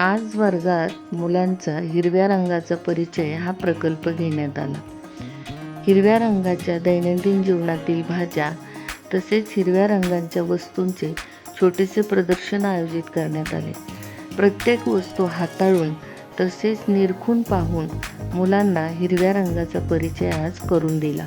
आज वर्गात मुलांचा हिरव्या रंगाचा परिचय हा प्रकल्प घेण्यात आला. हिरव्या रंगाच्या दैनंदिन जीवनातील भाज्या तसेच हिरव्या रंगांच्या वस्तूंचे छोटेसे प्रदर्शन आयोजित करण्यात आले. प्रत्येक वस्तू हाताळून तसेच निरखून पाहून मुलांना हिरव्या रंगाचा परिचय आज करून दिला.